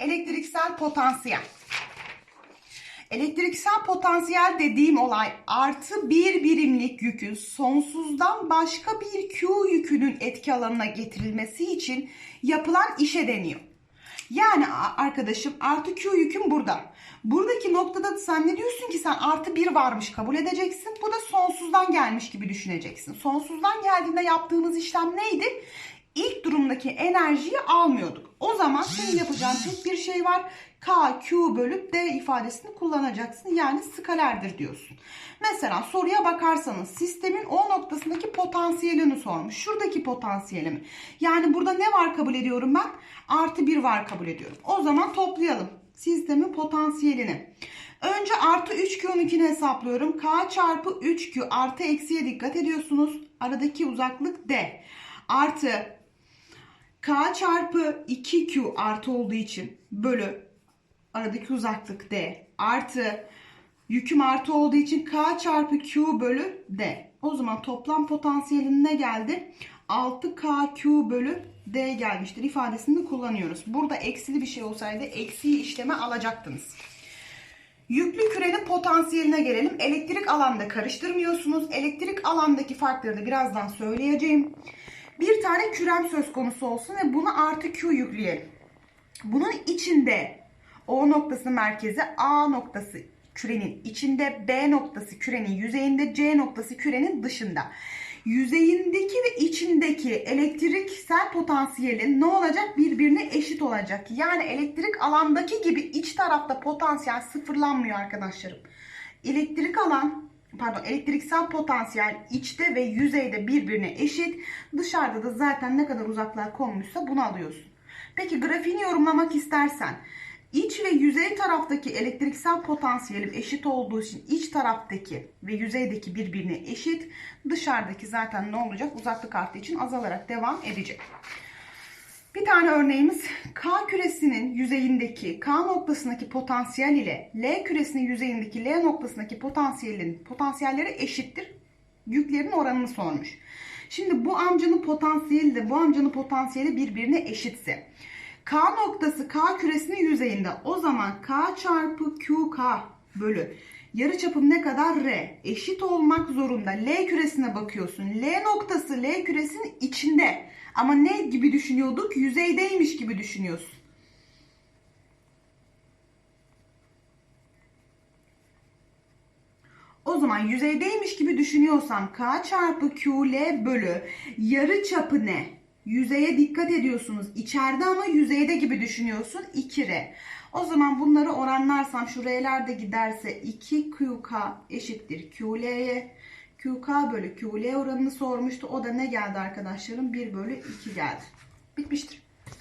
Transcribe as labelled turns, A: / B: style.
A: Elektriksel potansiyel. Elektriksel potansiyel dediğim olay artı bir birimlik yükün sonsuzdan başka bir Q yükünün etki alanına getirilmesi için yapılan işe deniyor. Yani arkadaşım artı Q yükün burada. Buradaki noktada sen ne diyorsun ki sen artı bir varmış kabul edeceksin. Bu da sonsuzdan gelmiş gibi düşüneceksin. Sonsuzdan geldiğinde yaptığımız işlem neydi? İlk durumdaki enerjiyi almıyorduk. O zaman senin yapacağın tek bir şey var. K, Q bölüp D ifadesini kullanacaksın. Yani skalerdir diyorsun. Mesela soruya bakarsanız sistemin O noktasındaki potansiyelini sormuş. Şuradaki potansiyelimi. Yani burada ne var kabul ediyorum ben? Artı 1 var kabul ediyorum. O zaman toplayalım sistemin potansiyelini. Önce artı 3Q'nunkini hesaplıyorum. K çarpı 3Q artı eksiye dikkat ediyorsunuz. Aradaki uzaklık D. Artı K çarpı 2Q artı olduğu için bölü aradaki uzaklık D. Artı yüküm artı olduğu için K çarpı Q bölü D. O zaman toplam potansiyelin ne geldi? 6KQ bölü D gelmiştir ifadesini kullanıyoruz. Burada eksili bir şey olsaydı eksiği işleme alacaktınız. Yüklü kürenin potansiyeline gelelim. Elektrik alanda karıştırmıyorsunuz. Elektrik alandaki farkları da birazdan söyleyeceğim. Bir tane kürem söz konusu olsun ve buna artı Q yükleyelim. Bunun içinde O noktası merkezi, A noktası kürenin içinde, B noktası kürenin yüzeyinde, C noktası kürenin dışında. Yüzeyindeki ve içindeki elektriksel potansiyelin ne olacak? Birbirine eşit olacak. Yani elektrik alandaki gibi iç tarafta potansiyel sıfırlanmıyor arkadaşlarım. Elektrik alan pardon elektriksel potansiyel içte ve yüzeyde birbirine eşit. Dışarıda da zaten ne kadar uzaklığa konmuşsa bunu alıyorsun. Peki grafiğini yorumlamak istersen iç ve yüzey taraftaki elektriksel potansiyelim eşit olduğu için iç taraftaki ve yüzeydeki birbirine eşit. Dışarıdaki zaten ne olacak? Uzaklık arttığı için azalarak devam edecek. Bir tane örneğimiz K küresinin yüzeyindeki K noktasındaki potansiyel ile L küresinin yüzeyindeki L noktasındaki potansiyelin potansiyelleri eşittir. Yüklerin oranını sormuş. Şimdi bu amcanın potansiyeli de bu amcanın potansiyeli birbirine eşitse K noktası K küresinin yüzeyinde o zaman K çarpı QK bölü yarıçapım ne kadar R eşit olmak zorunda. L küresine bakıyorsun. L noktası L küresinin içinde. Ama ne gibi düşünüyorduk? Yüzeydeymiş gibi düşünüyorsun. O zaman yüzeydeymiş gibi düşünüyorsam K çarpı QL bölü yarı çapı ne? Yüzeye dikkat ediyorsunuz. İçeride ama yüzeyde gibi düşünüyorsun. 2R. O zaman bunları oranlarsam şu R'ler de giderse 2QK eşittir QL'ye. QK bölü QL oranını sormuştu. O da ne geldi arkadaşlarım? 1 bölü 2 geldi. Bitmiştir.